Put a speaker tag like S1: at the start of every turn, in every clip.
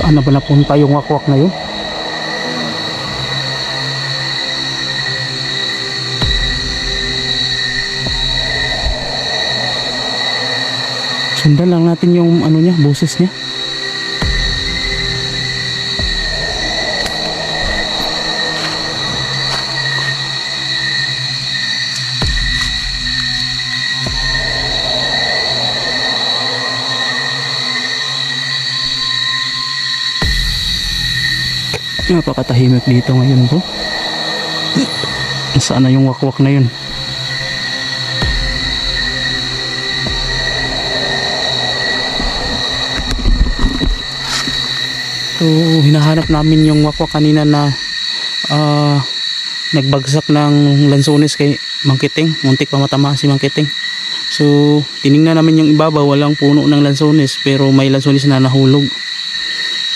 S1: Saan na ba napunta yung wakwak na yun? Sundan lang natin yung ano niya, boses niya. Napakatahimik dito ngayon bro. Saan na yung wakwak na yun? So, hinahanap namin yung wakwak kanina na ah, nagbagsak ng lansones kay Mangkiting. Muntik pa matama si Mangkiting. So, tiningnan namin yung ibabaw, walang puno ng lansones pero may lansones na nahulog.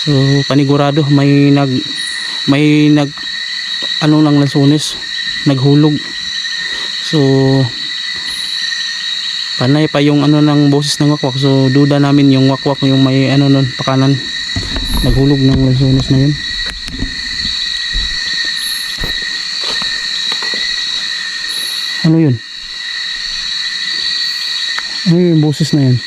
S1: So, panigurado may nag may nag ano ng lansones naghulog. So, panay pa yung ano ng boses ng wakwak. So, duda namin yung wakwak yung may ano nun pakanan naghulog ng lansones na yun. Ano yun? Ano yung boses na yun?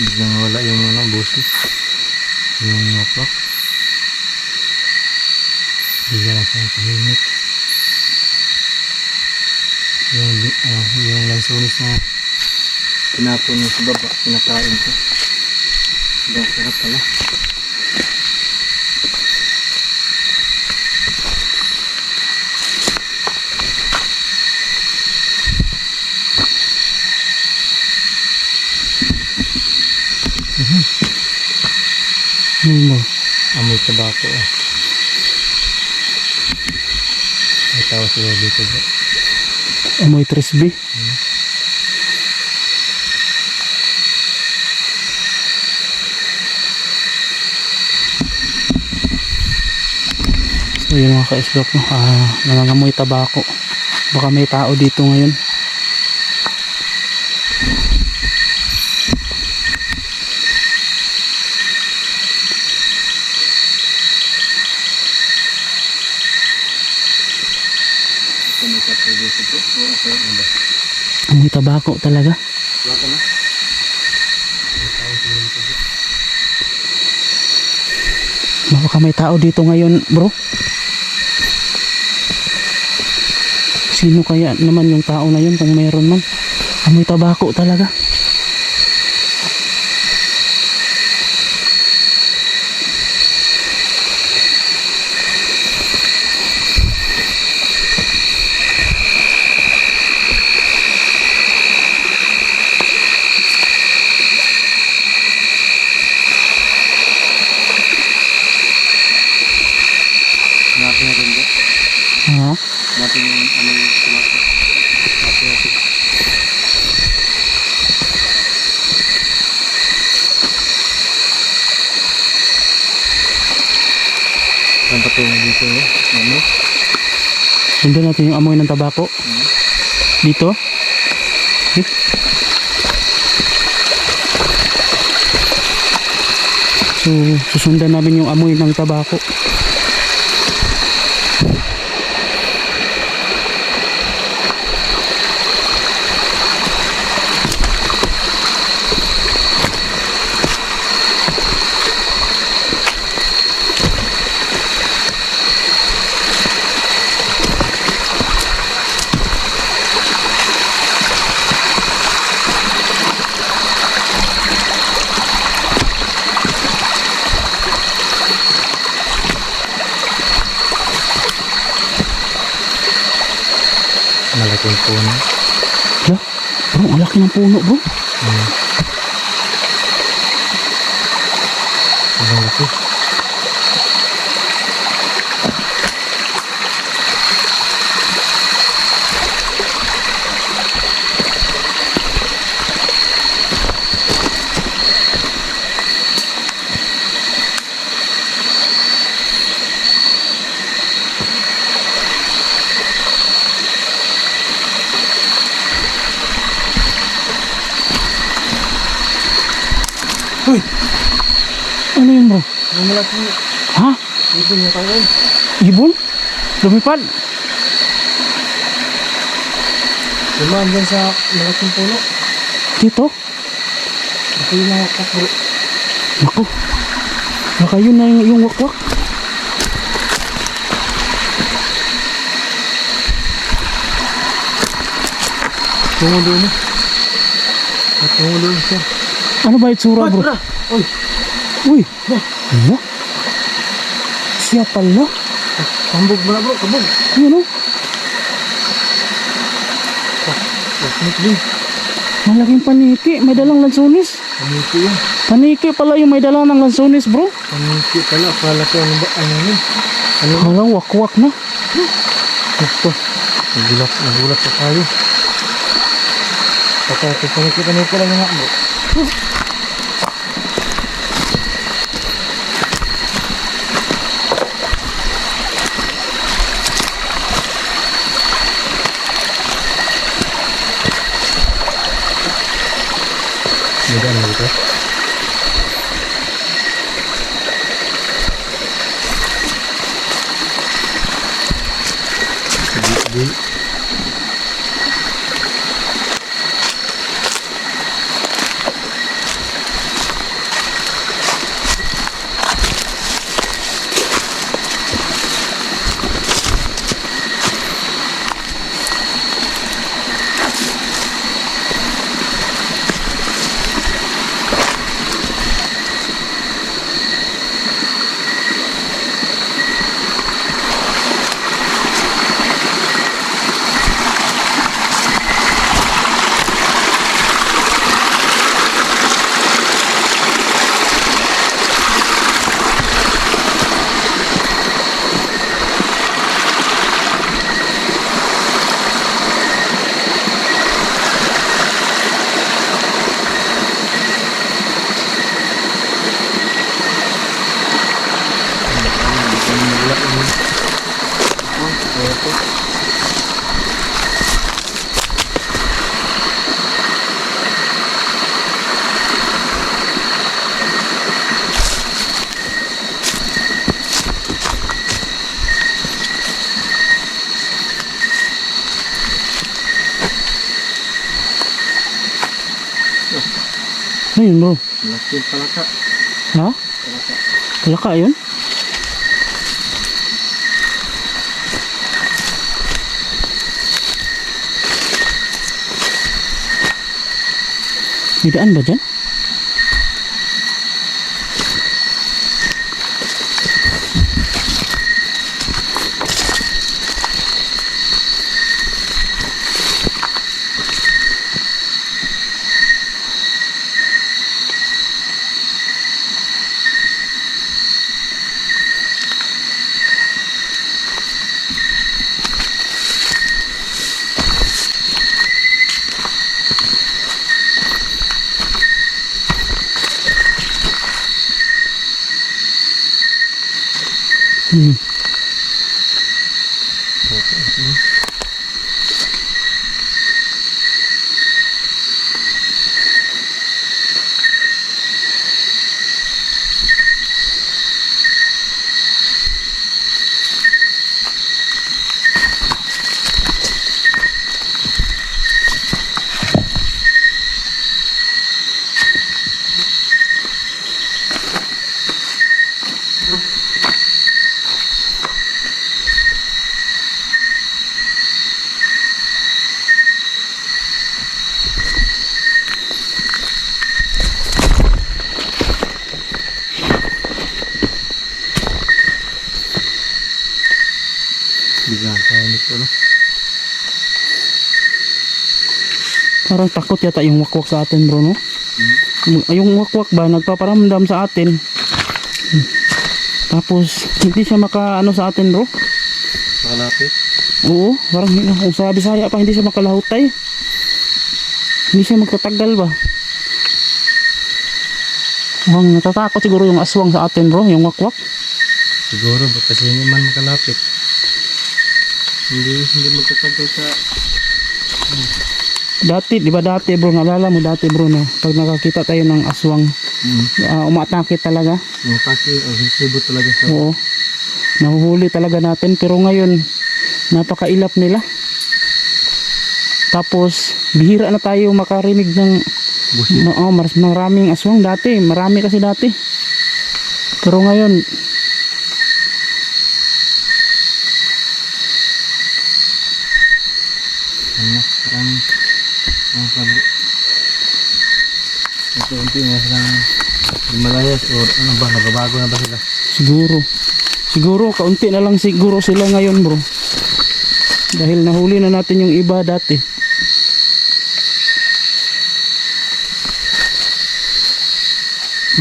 S2: Biglang wala yung ano, boses. Yung wapak. Bigla lang siyang tahimik. Ah, yung lansunis na tinapon niya sa baba, kinakain ko. Sobrang sarap pala.
S1: Ano mo?
S2: Amoy tabako ah. May tao sila dito?
S1: Amoy 3B. So yun mga ka-islok no, ah, nangangamoy tabako. Baka may tao dito ngayon.
S2: Ito may kapo dito po. O ako ano ba?
S1: Amoy tabako talaga.
S2: Wala ka na?
S1: Baka may tao dito ngayon bro. Sino kaya naman yung tao na yun kung mayroon man? Amoy tabako talaga.
S2: Hanapin natin ba?
S1: Ha?
S2: Hanapin yung ano yung. Hanapin natin. Dito eh. Ano?
S1: Natin yung amoy ng tabako. Dito. Okay. So, susundan namin yung amoy ng tabako.
S2: Malaking puno.
S1: Hala, bro, ang laki ng puno bro.
S2: Hmm. Ang laki. Yung malaking
S1: Ha?
S2: ibon yung kain.
S1: Ibon? Lumipad?
S2: Dumaan dyan sa malaking puno.
S1: Dito?
S2: Ito yung mga kakbro.
S1: Naku. Baka yun na yung, yung wakwak.
S2: Eh. At tungo doon siya.
S1: Ano ba itsura bro?
S2: Tara! Uy!
S1: Uy! Ano? Siya pala.
S2: Kambog mo na bro, kambog.
S1: Ano? Malaking paniki. May dalang lansones.
S2: Paniki yun.
S1: Paniki pala yung may dalang ng lansones bro.
S2: Paniki pala. Akala ko ano ba? Ano yun? Ano?
S1: Hala, wakwak na.
S2: Ito. Nagulat, nagulat pa tayo. Patay, paniki-paniki lang nga bro. Ano
S1: yun bro?
S2: Palaka.
S1: Ha?
S2: Palaka.
S1: Palaka yun? May daan ba dyan? Hmm.
S2: Biglang tayo nito no.
S1: Parang takot yata yung wakwak sa atin bro no? Yung- Yung wakwak ba nagpaparamdam sa atin. Hmm. Tapos hindi siya maka ano sa atin bro.
S2: Makalapit.
S1: Oo, parang hindi- kung sa Bisaya pa hindi siya makalahutay. Hindi siya magtatagal ba? Mukhang natatakot siguro yung aswang sa atin bro, yung wakwak.
S2: Siguro ba kasi hindi man makalapit. Hindi hindi magtatagal sa
S1: Dati, di ba dati bro, naalala mo dati bro na pag nakakita tayo ng aswang,
S2: Mm.
S1: Ah, umatake talaga.
S2: Pati, agresibo talaga sa
S1: Oo. Nahuhuli talaga natin pero ngayon napakailap nila. Tapos bihira na tayo makarinig ng
S2: busi.
S1: ma- oh, maraming aswang dati, marami kasi dati. Pero ngayon
S2: Ano, parang, ang sabi, unti-unti na silang lumalayas or ano ba, nagbabago na ba sila?
S1: siguro siguro kaunti na lang siguro sila ngayon, bro. Dahil nahuli na natin yung iba dati.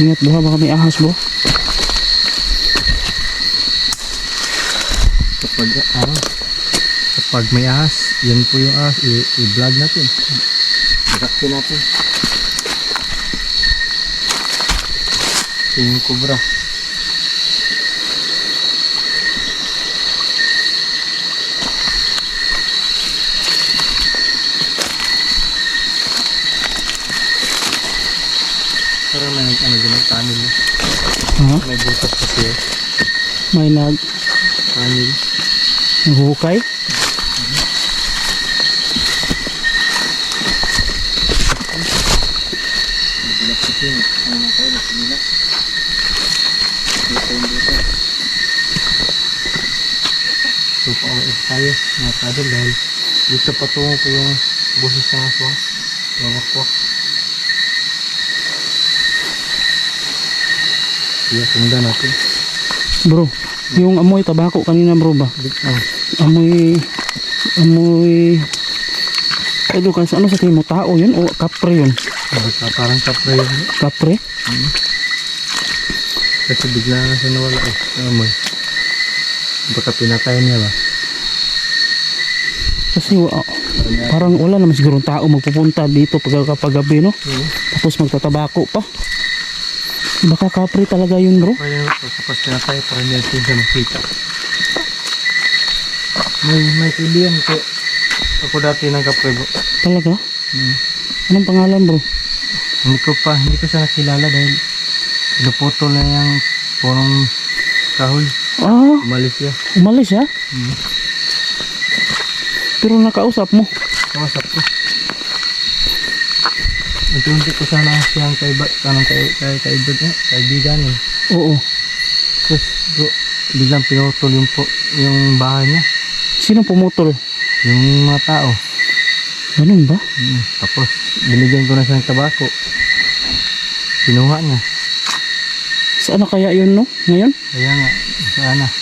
S1: Ingat bro, baka may ahas bro.
S2: Kapag, ano, kapag may ahas, yan po yung ahas, i-vlog natin. Bakti natin. Yung kubra. Parang may ano din ang tunnel. no?
S1: Ha?
S2: May butas kasi eh.
S1: May nag
S2: Tunnel.
S1: naghukay.
S2: Bilas kasi yun. Ano na tayo, nasa bilas. Dito yung dito. So, pauwi tayo mga kadol dahil dito patungo po yung boses ng aswang. Wawakwak. Kaya sundan natin.
S1: Bro, yung amoy tabako kanina bro ba?
S2: Oh,
S1: Amoy amoy ano kasi ano sa tingin mo tao yun o kapre yun?
S2: baka parang kapre yun.
S1: Kapre?
S2: Kasi bigla na siya nawala eh. Mo? Baka pinatay niya ba?
S1: Kasi wa- parang wala naman siguro tao magpupunta dito pag kapag gabi no?
S2: Oo.
S1: Tapos magtatabako pa. Baka kapre talaga yun bro.
S2: Tapos pinatay para natin siya makita. May, may kaibigan ko. Ako dati ng kapre bro.
S1: Talaga?
S2: Hmm.
S1: Anong pangalan bro?
S2: Hindi ko pa, hindi ko siya nakilala dahil pinuputol na yung punong kahoy.
S1: Ah,
S2: Umalis siya.
S1: umalis siya?
S2: Hmm.
S1: Pero nakausap mo.
S2: Kamasap ko. Unti-unti ko sana siyang kaiba, kanang kay, kay, kaibigan, eh, kaibigan eh.
S1: Oo.
S2: Tapos bro, biglang pinutol yung, po, yung bahay niya.
S1: Sino pumutol?
S2: Yung mga tao.
S1: Ganun ba?
S2: Mm. Tapos, binigyan ko na siyang tabako. Kinuha niya.
S1: Saan na kaya yun no? Ngayon?
S2: Kaya nga, sana.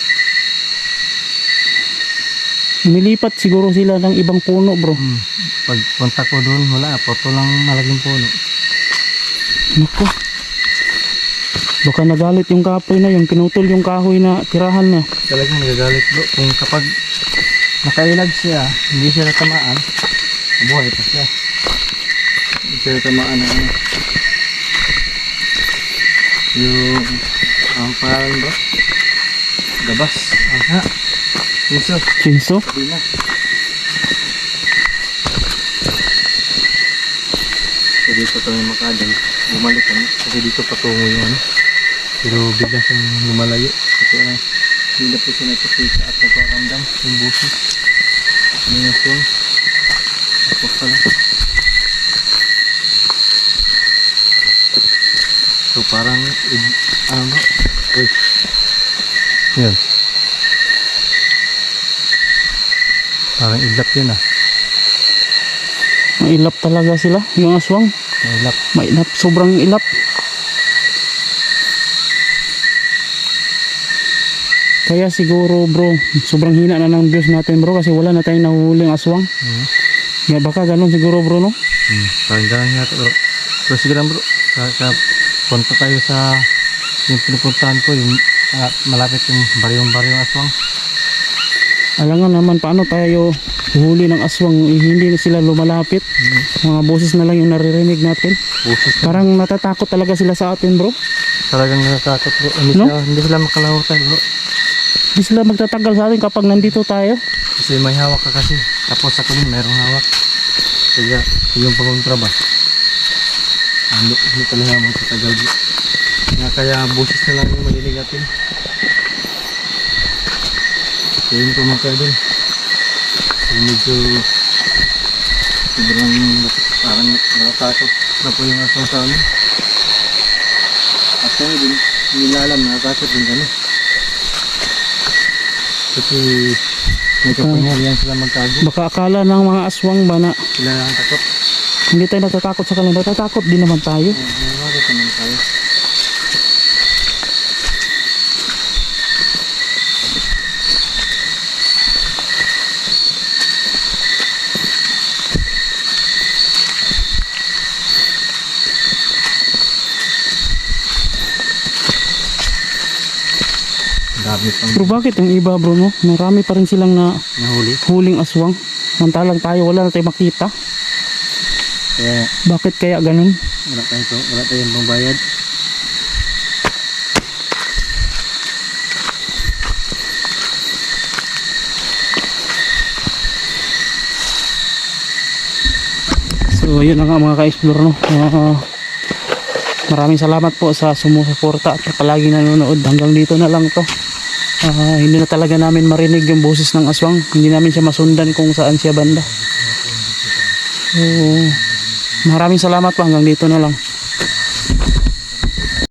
S1: Umilipat siguro sila ng ibang puno bro.
S2: Mm. Pag punta ko doon, wala. Poto lang malaking puno.
S1: Nako. Baka nagalit yung kapoy na yung pinutol yung kahoy na tirahan niya.
S2: Talagang nagagalit bro. Kung kapag nakailag siya, hindi siya natamaan, buhay pa siya. Hindi siya natamaan na ano. Yung, ang pangalan bro? Gabas. Aha. Minso,
S1: Chinso?
S2: sabi na. So dito kami makadal. Bumalik kami. Kasi dito patungo yung ano. Pero bigla siyang lumalayo. Ito na. Hindi na po siya nagpakita at nagparamdam. Yung busis. Ano yung phone. Ako pala. So parang, id- ano ba? Uy. Yun. Parang idlap yun ah.
S1: Mailap talaga sila, yung aswang.
S2: Idlap.
S1: Mailap, sobrang ilap. Kaya siguro bro, sobrang hina na ng Diyos natin bro kasi wala na tayong nahuhuling aswang.
S2: Hmm.
S1: Kaya baka ganun siguro bro no?
S2: Hmm, parang ganun yata bro. Pero sige lang bro, sa, sa, punta tayo sa yung pinupuntahan ko, yung ah, malapit yung baryong-baryong aswang.
S1: Alangan naman paano tayo huhuli ng aswang eh, hindi na sila lumalapit. Mga boses na lang yung naririnig natin.
S2: Na.
S1: Parang natatakot talaga sila sa atin bro.
S2: Talagang natatakot bro. Hindi,
S1: No?
S2: sila, hindi sila makalahutan bro.
S1: Hindi sila magtatagal sa atin kapag nandito tayo.
S2: Kasi may hawak ka kasi. Tapos ako din mayroong hawak. Kaya yung pangontra ba? Hindi, hindi talaga magtatagal bro. Nga kaya busis na lang yung malilig natin. So yun po mga kadol. So medyo sobrang parang nakatakot na po yung asang sa amin. At kami din, hindi na alam, nakatakot din kami. Kasi may kapangyarihan sila magtago.
S1: Baka akala ng mga aswang ba na
S2: Sila ang takot.
S1: hindi tayo natatakot sa kanila. Natatakot din naman tayo.
S2: Nakakot naman tayo.
S1: Pero bakit ang iba bro no? Marami pa rin silang na
S2: nahuli.
S1: huling aswang. Mantalang tayo wala na tayo makita.
S2: Kaya
S1: Bakit kaya ganun?
S2: wala tayo, wala tayong pambayad.
S1: So yun na nga mga ka-explore no. Ah, maraming salamat po sa sumusuporta at palagi nanonood. Hanggang dito na lang to. Ah, hindi na talaga namin marinig yung boses ng aswang. Hindi namin siya masundan kung saan siya banda. So maraming salamat po hanggang dito na lang.